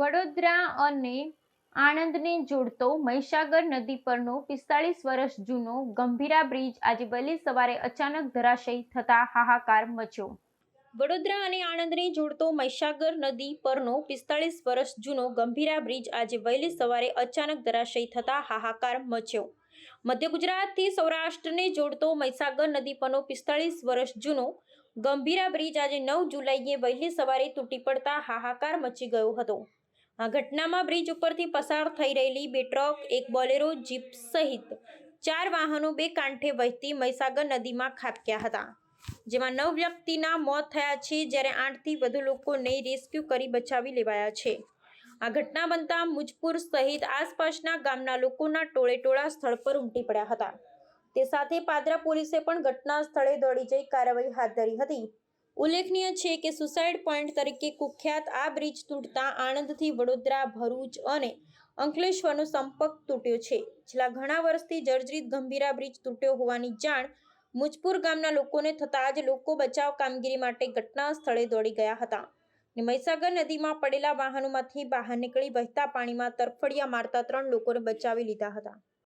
વડોદરા અને આણંદને જોડતો મહીસાગર નદી પરનો પિસ્તાળીસ વર્ષ જૂનો ગંભીરા બ્રિજ આજે વહેલી સવારે અચાનક ધરાશયી થતા હાહાકાર મચ્યો. વડોદરા અને આણંદને જોડતો મહીસાગર નદી પરનો પિસ્તાળીસ વર્ષ જૂનો ગંભીરા બ્રિજ આજે વહેલી સવારે અચાનક ધરાશયી થતા હાહાકાર મચ્યો. મધ્ય ગુજરાતથી સૌરાષ્ટ્રને જોડતો મહીસાગર નદી પરનો પિસ્તાળીસ વર્ષ જૂનો ગંભીરા બ્રિજ આજે નવ જુલાઈએ વહેલી સવારે તૂટી પડતા હાહાકાર મચી ગયો હતો. આ ઘટનામાં બ્રિજ ઉપરથી પસાર થઈ રહેલી બે ટ્રક, એક બોલેરો, જીપ સહિત ચાર વાહનો બે કાંઠે વહેતી મહીસાગર નદીમાં ખાબક્યા હતા. જેમાં નવ વ્યક્તિના મોત થયા છે, જ્યારે આઠથી વધુ લોકોને રેસ્ક્યુ કરી બચાવી લેવાયા છે. આ ઘટના બનતા મુજપુર સહિત આસપાસના ગામના લોકોના ટોળેટોળા સ્થળ પર ઉમટી પડ્યા હતા. તે સાથે પાદરા પોલીસે પણ ઘટના સ્થળે દોડી જઈ કાર્યવાહી હાથ ધરી હતી. ઉલ્લેખનીય છે કે સુસાઇડ પોઈન્ટ તરીકે કુખ્યાત આ બ્રિજ તૂટતા આણંદથી વડોદરા, ભરૂચ અને અંકલેશ્વરનો સંપર્ક તૂટ્યો છે. છેલ્લા ઘણા વર્ષથી જર્જરિત ગંભીરા બ્રિજ તૂટ્યો હોવાની જાણ મુજપુર ગામના લોકોને થતાં જ લોકો બચાવ કામગીરી માટે ઘટના સ્થળે દોડી ગયા હતા. ને મહીસાગર નદીમાં પડેલા વાહનોમાંથી બહાર નીકળી વહેતા પાણીમાં તરફડિયા મારતા ત્રણ લોકોને બચાવી લીધા હતા.